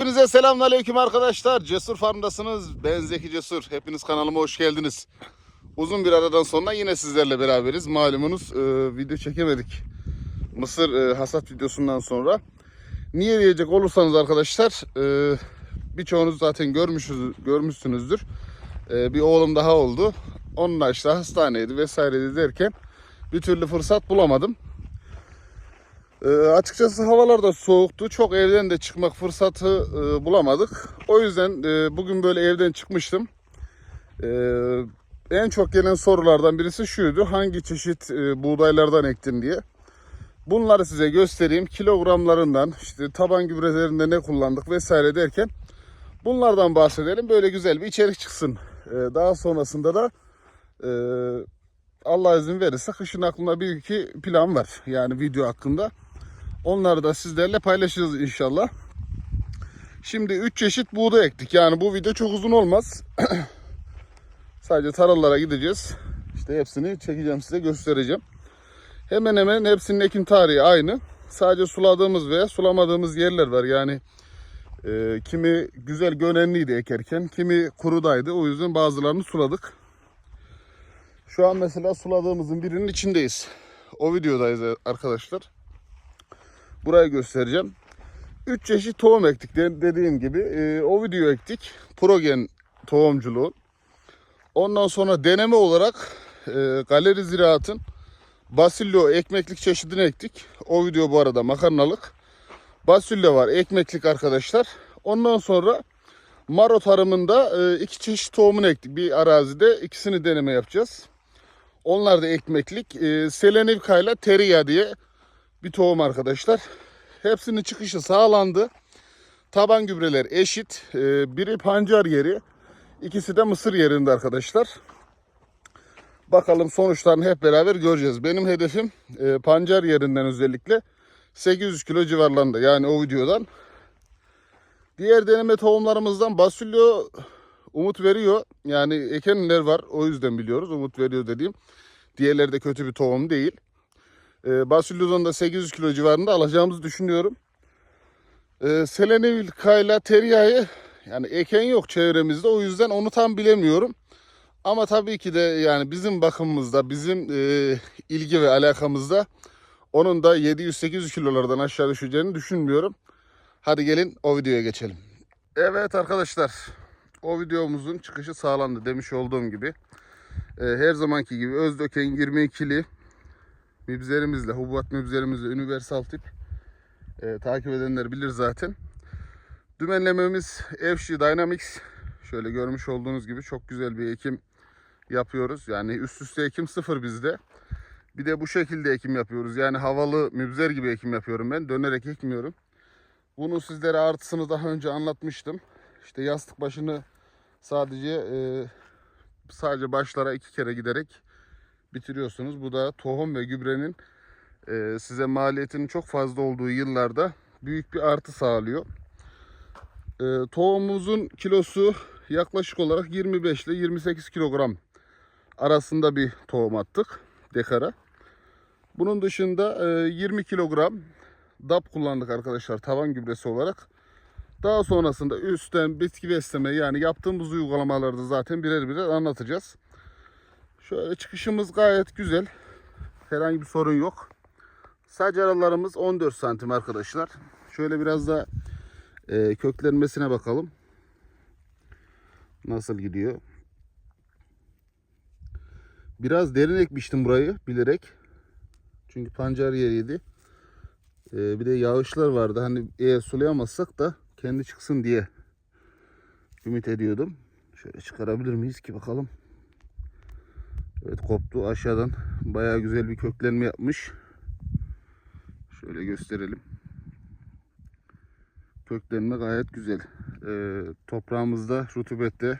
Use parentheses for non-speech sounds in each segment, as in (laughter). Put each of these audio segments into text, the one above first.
Hepinize selamünaleyküm arkadaşlar. Cesur Farm'dasınız. Ben Zeki Cesur. Hepiniz kanalıma hoş geldiniz. Uzun bir aradan sonra yine sizlerle beraberiz. Malumunuz e, video çekemedik. Mısır e, hasat videosundan sonra. Niye diyecek olursanız arkadaşlar e, birçoğunuz zaten görmüşüz, görmüşsünüzdür. E, bir oğlum daha oldu. Onunla işte hastaneydi vesaire derken bir türlü fırsat bulamadım. E, açıkçası havalar da soğuktu. Çok evden de çıkmak fırsatı e, bulamadık. O yüzden e, bugün böyle evden çıkmıştım. E, en çok gelen sorulardan birisi şuydu. Hangi çeşit e, buğdaylardan ektin diye. Bunları size göstereyim. Kilogramlarından, işte taban gübrelerinde ne kullandık vesaire derken bunlardan bahsedelim. Böyle güzel bir içerik çıksın. E, daha sonrasında da e, Allah izin verirse kışın aklımda bir iki plan var. Yani video hakkında. Onları da sizlerle paylaşırız inşallah. Şimdi 3 çeşit buğday ektik. Yani bu video çok uzun olmaz. (clears throat) Sadece tarlalara gideceğiz. İşte hepsini çekeceğim size göstereceğim. Hemen hemen hepsinin ekim tarihi aynı. Sadece suladığımız veya sulamadığımız yerler var. Yani e, kimi güzel gönenliydi ekerken, kimi kurudaydı. O yüzden bazılarını suladık. Şu an mesela suladığımızın birinin içindeyiz. O videodayız arkadaşlar. Burayı göstereceğim. 3 çeşit tohum ektik de- dediğim gibi. E, o video ektik. Progen tohumculuğu. Ondan sonra deneme olarak e, galeri ziraatın Basilio ekmeklik çeşidini ektik. O video bu arada makarnalık. Basilio var ekmeklik arkadaşlar. Ondan sonra Maro tarımında e, iki çeşit tohumunu ektik. Bir arazide ikisini deneme yapacağız. Onlar da ekmeklik. E, Selenivka ile Teria diye bir tohum arkadaşlar. Hepsinin çıkışı sağlandı. Taban gübreler eşit. E, biri pancar yeri. ikisi de mısır yerinde arkadaşlar. Bakalım sonuçlarını hep beraber göreceğiz. Benim hedefim e, pancar yerinden özellikle 800 kilo civarlarında. Yani o videodan. Diğer deneme tohumlarımızdan Basilio umut veriyor. Yani ekenler var. O yüzden biliyoruz. Umut veriyor dediğim. Diğerleri de kötü bir tohum değil. E, Basilio'dan da 800 kilo civarında alacağımızı düşünüyorum. E, Selenivka ile Teria'yı yani eken yok çevremizde. O yüzden onu tam bilemiyorum. Ama tabii ki de yani bizim bakımımızda, bizim e, ilgi ve alakamızda onun da 700-800 kilolardan aşağı düşeceğini düşünmüyorum. Hadi gelin o videoya geçelim. Evet arkadaşlar, o videomuzun çıkışı sağlandı demiş olduğum gibi. E, her zamanki gibi Özdöken 22'li mibzerimizle, hububat mibzerimizle universal tip e, takip edenler bilir zaten. Dümenlememiz FG Dynamics. Şöyle görmüş olduğunuz gibi çok güzel bir ekim yapıyoruz. Yani üst üste ekim sıfır bizde. Bir de bu şekilde ekim yapıyoruz. Yani havalı mübzer gibi ekim yapıyorum ben. Dönerek ekmiyorum. Bunu sizlere artısını daha önce anlatmıştım. İşte yastık başını sadece e, sadece başlara iki kere giderek bitiriyorsunuz. Bu da tohum ve gübrenin e, size maliyetinin çok fazla olduğu yıllarda büyük bir artı sağlıyor. E, tohumumuzun kilosu yaklaşık olarak 25 ile 28 kilogram arasında bir tohum attık dekara. Bunun dışında e, 20 kilogram DAP kullandık arkadaşlar tavan gübresi olarak. Daha sonrasında üstten bitki besleme yani yaptığımız uygulamalarda zaten birer birer anlatacağız. Şöyle çıkışımız gayet güzel. Herhangi bir sorun yok. Sadece aralarımız 14 santim arkadaşlar. Şöyle biraz da e, köklenmesine bakalım. Nasıl gidiyor? Biraz derin ekmiştim burayı bilerek. Çünkü pancar yeriydi. Ee, bir de yağışlar vardı. Hani eğer sulayamazsak da kendi çıksın diye ümit ediyordum. Şöyle çıkarabilir miyiz ki bakalım. Evet koptu aşağıdan. Bayağı güzel bir köklenme yapmış. Şöyle gösterelim. Köklenme gayet güzel. Ee, toprağımızda rutubet de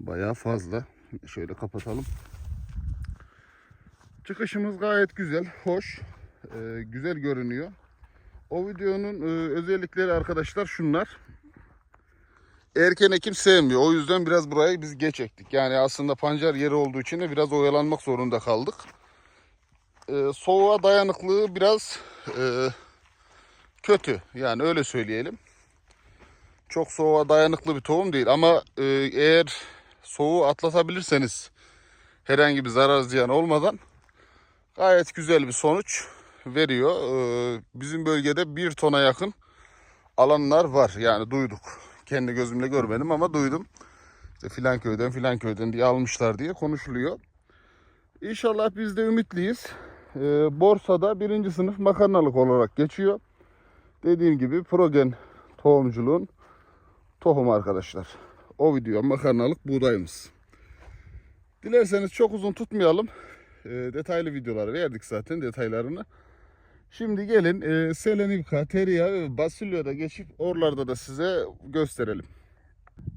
bayağı fazla. Şöyle kapatalım. Çıkışımız gayet güzel, hoş, e, güzel görünüyor. O videonun e, özellikleri arkadaşlar şunlar. Erken ekim sevmiyor. O yüzden biraz burayı biz geç ektik. Yani aslında pancar yeri olduğu için de biraz oyalanmak zorunda kaldık. E, soğuğa dayanıklığı biraz e, kötü. Yani öyle söyleyelim. çok soğuğa dayanıklı bir tohum değil ama e, eğer soğuğu atlatabilirseniz herhangi bir zarar ziyan olmadan gayet güzel bir sonuç veriyor. E, bizim bölgede bir tona yakın alanlar var yani duyduk. Kendi gözümle görmedim ama duydum. İşte filan köyden filan köyden diye almışlar diye konuşuluyor. İnşallah biz de ümitliyiz. E, borsada birinci sınıf makarnalık olarak geçiyor. Dediğim gibi progen tohumculuğun tohum arkadaşlar. O video makarnalık buğdayımız. Dilerseniz çok uzun tutmayalım. E, detaylı videoları verdik zaten detaylarını. Şimdi gelin e, Selenivka, Teria ve Basilio'da geçip oralarda da size gösterelim.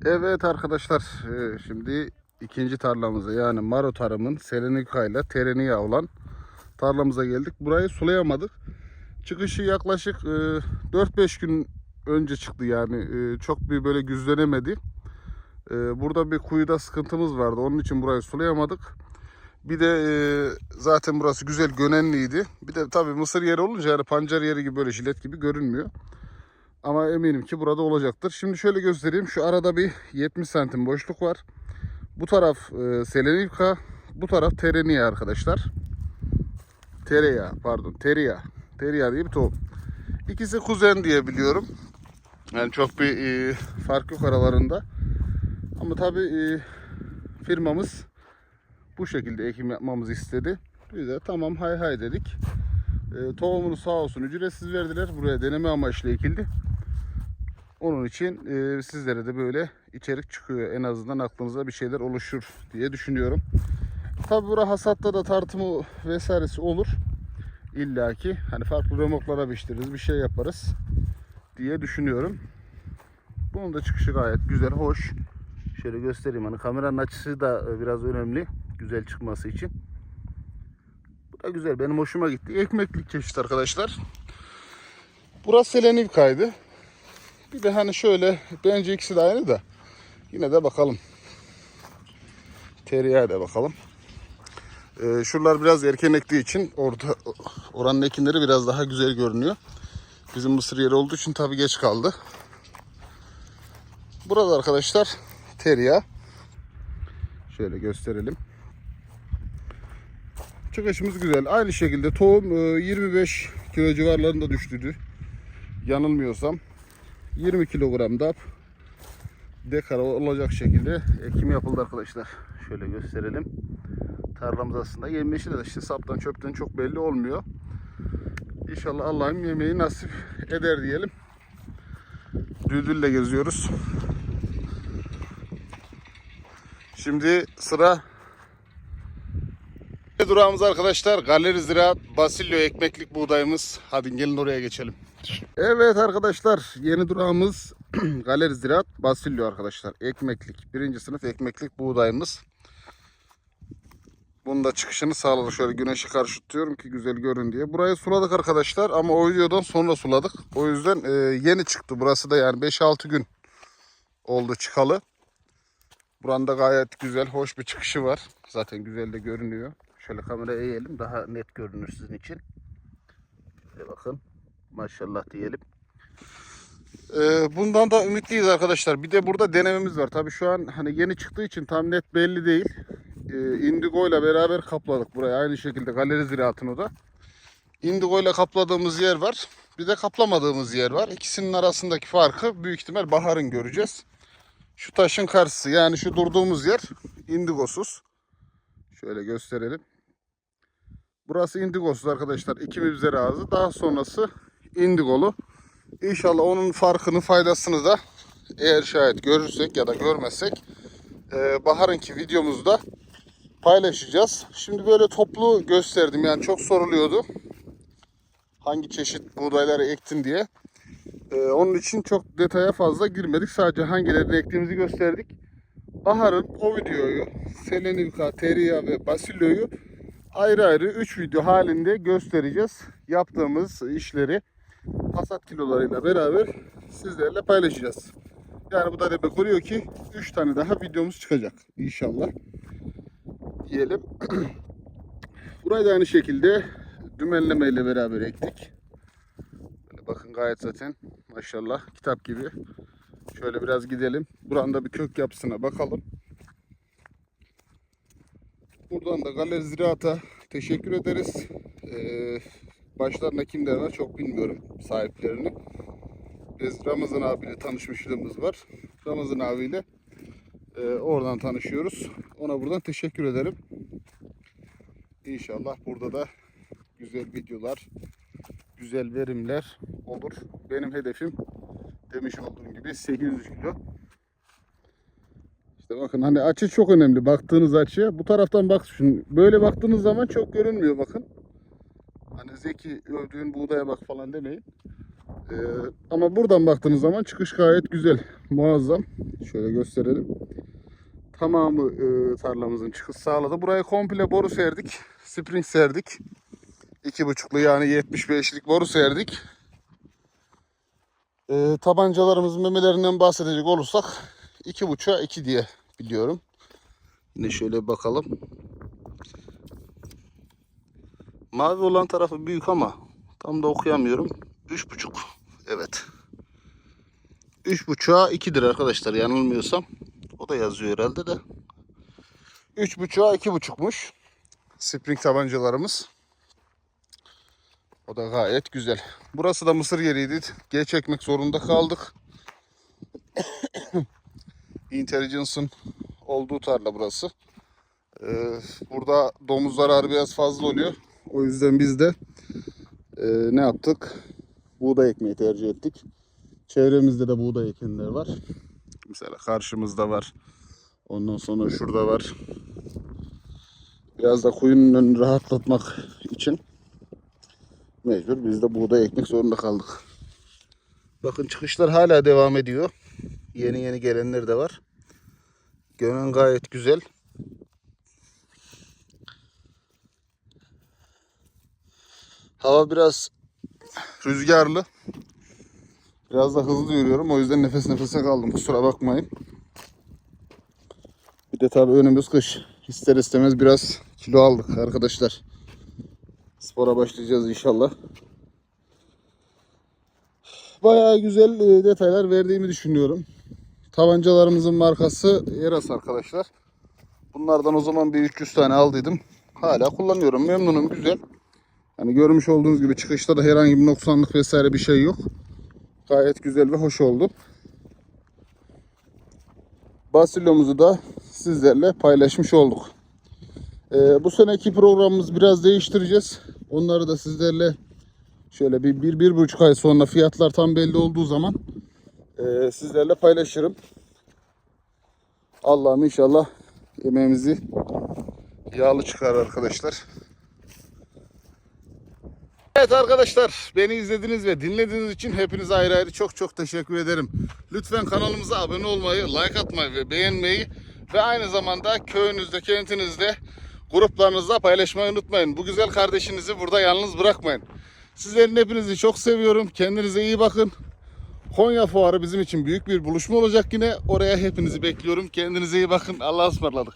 Evet arkadaşlar e, şimdi ikinci tarlamıza yani Maro tarımın Selenivka ile Terenia olan tarlamıza geldik. Burayı sulayamadık. Çıkışı yaklaşık e, 4-5 gün önce çıktı yani e, çok bir böyle güzlenemedi. E, burada bir kuyuda sıkıntımız vardı onun için burayı sulayamadık. Bir de e, zaten burası güzel gönenliydi. Bir de tabii mısır yeri olunca yani pancar yeri gibi böyle jilet gibi görünmüyor. Ama eminim ki burada olacaktır. Şimdi şöyle göstereyim. Şu arada bir 70 santim boşluk var. Bu taraf e, Selenivka, bu taraf Terenia arkadaşlar. Tereya pardon Teria. Teria diye bir tohum. İkisi kuzen diye biliyorum. Yani çok bir e, fark yok aralarında. Ama tabii e, firmamız bu şekilde ekim yapmamızı istedi. Biz de tamam hay hay dedik. E, tohumunu sağ olsun ücretsiz verdiler. Buraya deneme amaçlı ekildi. Onun için e, sizlere de böyle içerik çıkıyor. En azından aklınıza bir şeyler oluşur diye düşünüyorum. Tabi bura hasatta da tartımı vesairesi olur. İlla ki hani farklı remoklara biçtiririz bir şey yaparız diye düşünüyorum. Bunun da çıkışı gayet güzel, hoş. Şöyle göstereyim hani kameranın açısı da biraz önemli güzel çıkması için. Bu da güzel benim hoşuma gitti. Ekmeklik çeşit arkadaşlar. Burası Selenivka'ydı. Bir de hani şöyle bence ikisi de aynı da yine de bakalım. Teriye de bakalım. Ee, şuralar biraz erken ektiği için orada oranın ekinleri biraz daha güzel görünüyor. Bizim mısır yeri olduğu için tabii geç kaldı. Burada arkadaşlar teriya. Şöyle gösterelim. Çıkışımız güzel. Aynı şekilde tohum e, 25 kilo civarlarında düştüydü. Yanılmıyorsam. 20 kilogram DAP dekara olacak şekilde ekim yapıldı arkadaşlar. Şöyle gösterelim. Tarlamız aslında yemyeşil de işte saptan çöpten çok belli olmuyor. İnşallah Allah'ım yemeği nasip eder diyelim. Düldülle geziyoruz. Şimdi sıra durağımız arkadaşlar Galeri Ziraat Basilio ekmeklik buğdayımız. Hadi gelin oraya geçelim. Evet arkadaşlar yeni durağımız (clears throat) Galeri Ziraat Basilio arkadaşlar. Ekmeklik. Birinci sınıf ekmeklik buğdayımız. Bunun da çıkışını sağladık. Şöyle güneşe karşı tutuyorum ki güzel görün diye. Burayı suladık arkadaşlar ama o videodan sonra suladık. O yüzden e, yeni çıktı. Burası da yani 5-6 gün oldu çıkalı. Buranın da gayet güzel, hoş bir çıkışı var. Zaten güzel de görünüyor. Şöyle kameraya eğelim daha net görünür sizin için. Şöyle bakın. Maşallah diyelim. Ee, bundan da ümitliyiz arkadaşlar. Bir de burada denememiz var. Tabii şu an hani yeni çıktığı için tam net belli değil. Ee, Indigo ile beraber kapladık burayı. Aynı şekilde galeri ziraatını da. Indigo ile kapladığımız yer var. Bir de kaplamadığımız yer var. İkisinin arasındaki farkı büyük ihtimal baharın göreceğiz. Şu taşın karşısı yani şu durduğumuz yer indigosuz. Şöyle gösterelim. Burası indigosuz arkadaşlar. İkimiz üzeri ağzı. Daha sonrası indigolu. İnşallah onun farkını faydasını da eğer şayet görürsek ya da görmezsek e, Bahar'ınki videomuzda paylaşacağız. Şimdi böyle toplu gösterdim yani çok soruluyordu. Hangi çeşit buğdayları ektin diye. E, onun için çok detaya fazla girmedik. Sadece hangilerini ektiğimizi gösterdik. Bahar'ın o videoyu Selenivka, Teria ve Basilio'yu ayrı ayrı 3 video halinde göstereceğiz. Yaptığımız işleri hasat kilolarıyla beraber sizlerle paylaşacağız. Yani bu da demek oluyor ki 3 tane daha videomuz çıkacak inşallah. Diyelim. (clears throat) Burayı da aynı şekilde dümenleme ile beraber ektik. Bakın gayet zaten maşallah kitap gibi Şöyle biraz gidelim. Buranda bir kök yapısına bakalım. Buradan da Galeri Ziraat'a teşekkür ederiz. Ee, başlarında kimler var çok bilmiyorum sahiplerini. Biz Ramazan abiyle tanışmışlığımız var. Ramazan abiyle e, oradan tanışıyoruz. Ona buradan teşekkür ederim. İnşallah burada da güzel videolar, güzel verimler olur. Benim hedefim demiş olduğum gibi 800 kilo. İşte bakın hani açı çok önemli. Baktığınız açıya. Bu taraftan bak şimdi böyle baktığınız zaman çok görünmüyor bakın. Hani Zeki övdüğün buğdaya bak falan demeyin. Ee, ama buradan baktığınız zaman çıkış gayet güzel. Muazzam. Şöyle gösterelim. Tamamı e, tarlamızın çıkış sağladı. Buraya komple boru serdik. Spring serdik. 2.5'lu yani 75'lik boru serdik. Ee, tabancalarımızın memelerinden bahsedecek olursak 2.5'a 2 diye biliyorum. Yine şöyle bakalım. Mavi olan tarafı büyük ama tam da okuyamıyorum. 3.5. Evet. 3.5'a 2'dir arkadaşlar yanılmıyorsam. O da yazıyor herhalde de. 3.5'a 2.5'muş. Spring tabancalarımız. O da gayet güzel. Burası da mısır yeriydi. Geç ekmek zorunda kaldık. Intelligence'ın olduğu tarla burası. Ee, burada domuz zararı biraz fazla oluyor. O yüzden biz de e, ne yaptık? Buğday ekmeği tercih ettik. Çevremizde de buğday ekenler var. Mesela karşımızda var. Ondan sonra şurada var. Biraz da kuyunun önünü rahatlatmak için mecbur biz de buğday ekmek zorunda kaldık. Bakın çıkışlar hala devam ediyor. Yeni yeni gelenler de var. Gönen gayet güzel. Hava biraz rüzgarlı. Biraz da hızlı yürüyorum. O yüzden nefes nefese kaldım. Kusura bakmayın. Bir de tabii önümüz kış. İster istemez biraz kilo aldık arkadaşlar. Spora başlayacağız inşallah. Bayağı güzel e, detaylar verdiğimi düşünüyorum. Tabancalarımızın markası Eras arkadaşlar. Bunlardan o zaman bir 300 tane aldıydım. Hala kullanıyorum. Memnunum. Güzel. Hani görmüş olduğunuz gibi çıkışta da herhangi bir noksanlık vesaire bir şey yok. Gayet güzel ve hoş oldu. Basilyomuzu da sizlerle paylaşmış olduk. Ee, bu seneki programımız biraz değiştireceğiz. Onları da sizlerle şöyle bir, bir, bir buçuk ay sonra fiyatlar tam belli olduğu zaman e, sizlerle paylaşırım. Allah'ım inşallah yemeğimizi yağlı çıkar arkadaşlar. Evet arkadaşlar beni izlediğiniz ve dinlediğiniz için hepinize ayrı ayrı çok çok teşekkür ederim. Lütfen kanalımıza abone olmayı, like atmayı ve beğenmeyi ve aynı zamanda köyünüzde, kentinizde gruplarınızda paylaşmayı unutmayın. Bu güzel kardeşinizi burada yalnız bırakmayın. Sizlerin hepinizi çok seviyorum. Kendinize iyi bakın. Konya Fuarı bizim için büyük bir buluşma olacak yine. Oraya hepinizi bekliyorum. Kendinize iyi bakın. Allah'a ısmarladık.